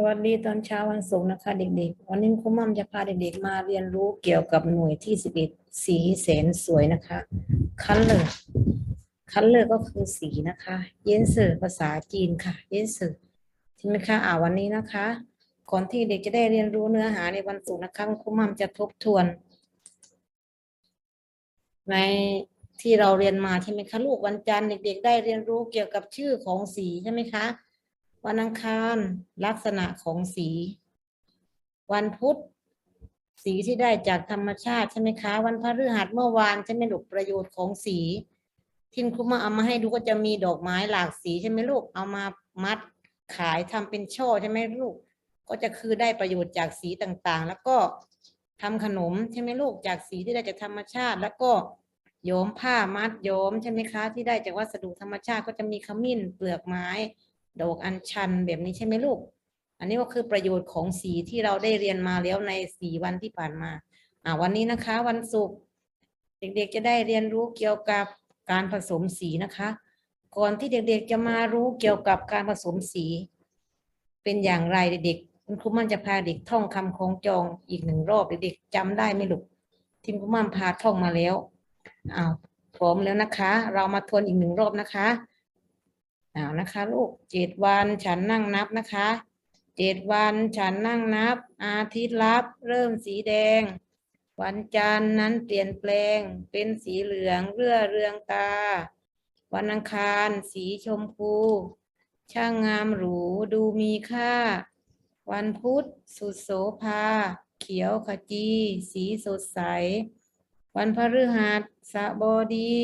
สวัสดีตอนเช้าวันศุกร์นะคะเด็กๆ วันนี้ครูมั่มจะพาเด็กๆ มาเรียนรู้เกี่ยวกับหน่วยที่สิบเอ็ดสีแสนสวยนะคะคัลเลอร์คัลเลอร์ก็คือสีนะคะ เย็นสือภาษาจีนค่ะ เย็นสือใช่ไหมคะอ่าวันนี้นะคะ ก่อนที่เด็กจะได้เรียนรู้เนื้อหาในวันศุกร์นะคะครูมั่มจะทบทวน ในที่เราเรียนมาใช่ไหมคะลูกวันจันทร์เด็กๆ ได้เรียนรู้เกี่ยวกับชื่อของสีใช่ไหมคะ วันอังคารลักษณะของสี วันพุธสีที่ได้จากธรรมชาติใช่ไหมคะ วันพฤหัสเมื่อวานใช่ไหมลูกประโยชน์ของสีที่ครูมาเอามาให้ดูก็จะมีดอกไม้หลากสีใช่ไหมลูกเอามามัดขายทำเป็นช่อใช่ไหมลูก ก็จะคือได้ประโยชน์จากสีต่างๆ แล้วก็ทำขนมใช่ไหมลูกจากสีที่ได้จากธรรมชาติ แล้วก็โยมผ้ามัดโยมใช่ไหมคะ ที่ได้จากวัสดุธรรมชาติก็จะมีขมิ้นเปลือกไม้ ดอกอัญชันแบบนี้ใช่ไหมลูก อันนี้ก็คือประโยชน์ของสีที่เราได้เรียนมาแล้วในสี่วันที่ผ่านมาอ่าวันนี้นะคะ วันศุกร์เด็กๆจะได้เรียนรู้เกี่ยวกับการผสมสีนะคะ ก่อนที่เด็กๆจะมารู้เกี่ยวกับการผสมสี เป็นอย่างไรเด็กๆคุณครูมั่นจะพาเด็กท่องคำคล้องจองอีกหนึ่งรอบเด็กๆจำได้ไหมลูกทีมครูมั่นพาท่องมาแล้วอ้าวพร้อมแล้วนะคะ เรามาทวนอีกหนึ่งรอบนะคะ เอานะคะลูกเจ็ดวันฉันนั่งนับนะคะเจ็ดวันฉันนั่งนับ อาทิตย์รับ เริ่มสีแดง วันจันทร์นั้นเปลี่ยนแปลง เป็นสีเหลืองเรื่อเรืองตา วันอังคารสีชมพู ช่างงามหรูดูมีค่า วันพุธสุดโสภา เขียวขจี สีสดใส วันพฤหัสสบดี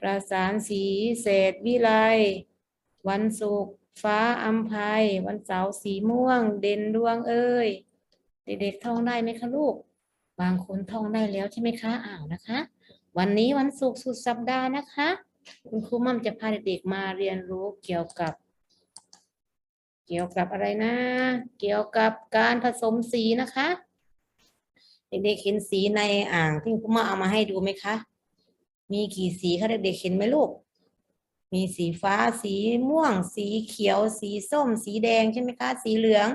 ประสานสีเศษวิไล วันศุกร์ฟ้าอัมภัย วันเสาร์สีม่วง เด่นดวงเอ้ย เด็กๆท่องได้ไหมคะลูก บางคนท่องได้แล้วใช่ไหมคะอ้าวนะคะ วันนี้วันศุกร์สุดสัปดาห์นะคะ คุณครูมั่มจะพาเด็กๆมาเรียนรู้เกี่ยวกับ เกี่ยวกับอะไรนะ เกี่ยวกับการผสมสีนะคะ เด็กๆเห็นสีในอ่างที่คุณครูมั่มเอามาให้ดูไหมคะ มีกี่สีคะเด็กๆเห็นไหมลูก มีสีฟ้า สีม่วง สีเขียว สีส้ม สีแดงใช่ไหมคะ สีเหลือง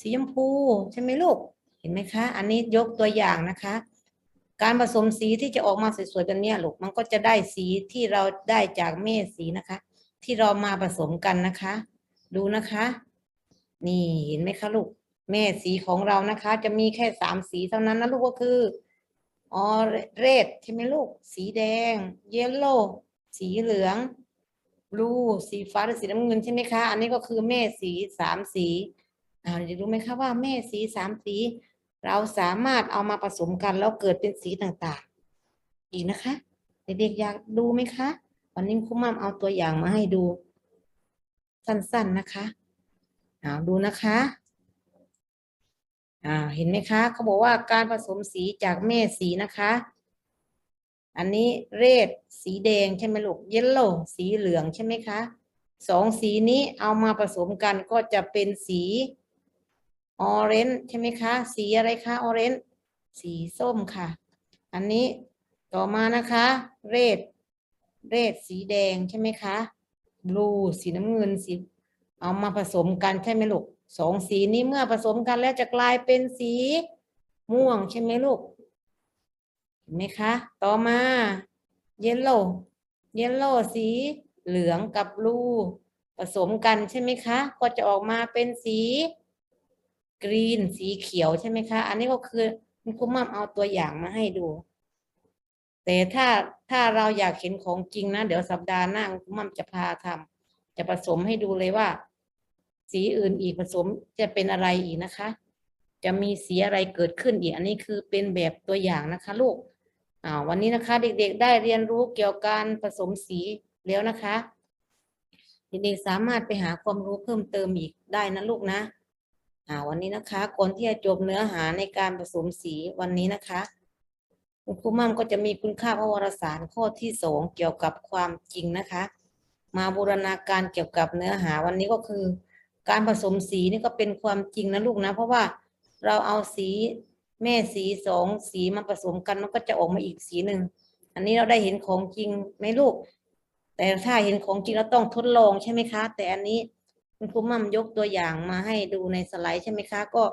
สีชมพูใช่ไหมลูก เห็นไหมคะ อันนี้ยกตัวอย่างนะคะ การผสมสีที่จะออกมาสวยๆกันเนี่ยลูก มันก็จะได้สีที่เราได้จากเม็ดสีนะคะ ที่เรามาผสมกันนะคะ ดูนะคะ นี่เห็นไหมคะลูกแม่สีของเรานะคะ จะมีแค่สามสีเท่านั้นนะลูกก็คือออเรดใช่ไหมลูก สีแดง เยลโล่ สีเหลือง ลูสีฟ้าหรือสีน้ำเงินใช่ไหมคะ อันนี้ก็คือแม่สีสามสีอ่าเดี๋ยวรู้ไหมคะว่าแม่สีสามสี เราสามารถเอามาผสมกันแล้วเกิดเป็นสีต่างๆ อีกนะคะ เด็กๆอยากดูไหมคะ วันนี้ครูมั่มเอาตัวอย่างมาให้ดู สั้นๆนะคะเอาดูนะคะอ่าเห็นไหมคะ เขาบอกว่าการผสมสีจากแม่สีนะคะ อันนี้เรดสีแดงใช่ไหมลูกเยลโล่สีเหลืองใช่ไหมคะสองสีนี้เอามาผสมกันก็จะเป็นสีออเรนจ์ใช่ไหมคะ สีอะไรคะออเรนจ์สีส้มค่ะ อันนี้ต่อมานะคะเรดเรดสีแดงใช่ไหมคะบลูสีน้ำเงินสีเอามาผสมกันใช่ไหมลูกสองสีนี้เมื่อผสมกันแล้วจะกลายเป็นสีม่วงใช่ไหมลูก นไหมคะ ต่อมา เยลโล่เยลโล่สีเหลืองกับบลูผสมกันใช่ไหมคะ ก็จะออกมาเป็นสีกรีนสีเขียวใช่ไหมคะ อันนี้ก็คือคุณครูมั่มเอาตัวอย่างมาให้ดู แต่ถ้าถ้าเราอยากเห็นของจริงนะ เดี๋ยวสัปดาห์หน้าคุณครูมั่มจะพาทำจะผสมให้ดูเลยว่า สีอื่นอีกผสมจะเป็นอะไรอีกนะคะ จะมีสีอะไรเกิดขึ้นอีก อันนี้คือเป็นแบบตัวอย่างนะคะ ลูก อ่าวันนี้นะคะเด็กๆได้เรียนรู้เกี่ยวกับการผสมสีแล้วนะคะ เด็กๆสามารถไปหาความรู้เพิ่มเติมอีกได้นะลูกนะอ่าวันนี้นะคะก่อนที่จะจบเนื้อหาในการผสมสีวันนี้นะคะคุณครูมั่มก็จะมีคุณค่าพระวรสารข้อที่สองเกี่ยวกับความจริงนะคะ มาบูรณาการเกี่ยวกับเนื้อหาวันนี้ก็คือ การผสมสีนี่ก็เป็นความจริงนะลูกนะ เพราะว่าเราเอาสี แม่สีสองสีมาผสมกันมันก็จะออกมาอีกสีหนึ่ง อันนี้เราได้เห็นของจริงไหมลูก แต่ถ้าเห็นของจริงเราต้องทดลองใช่ไหมคะ แต่อันนี้คุณครูมั่มยกตัวอย่างมาให้ดูในสไลด์ใช่ไหมคะ ก็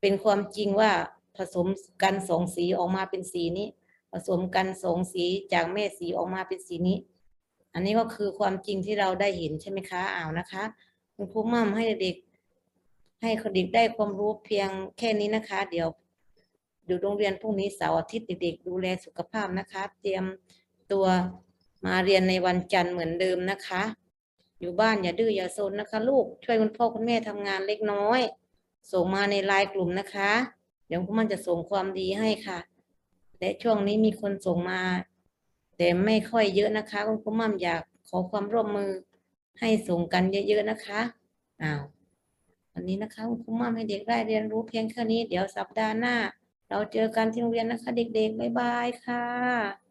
เป็นความจริงว่าผสมกันสองสีออกมาเป็นสีนี้ ผสมกันสองสีจากแม่สีออกมาเป็นสีนี้ อันนี้ก็คือความจริงที่เราได้เห็นใช่ไหมคะอ่าวนะคะ คุณครูมั่มให้เด็ก ให้เด็กได้ความรู้เพียงแค่นี้นะคะ เดี๋ยวอยู่โรงเรียนพรุ่งนี้เสาร์อาทิตย์เด็กๆดูแลสุขภาพนะคะ เตรียมตัวมาเรียนในวันจันทร์เหมือนเดิมนะคะ อยู่บ้านอย่าดื้ออย่าซนนะคะ ลูกช่วยคุณพ่อคุณแม่ทำงานเล็กน้อย ส่งมาในไลน์กลุ่มนะคะ เดี๋ยวคุณมันจะส่งความดีให้ค่ะ และช่วงนี้มีคนส่งมา แต่ไม่ค่อยเยอะนะคะ คุณครูมั่มอยากขอความร่วมมือให้ส่งกันเยอะๆนะคะอ้าว วันนี้นะคะคุณครูมั่มให้เด็กได้เรียนรู้เพียงแค่นี้ เดี๋ยวสัปดาห์หน้า เราเจอกันที่โรงเรียนนะคะ เด็กๆบ๊ายบายค่ะ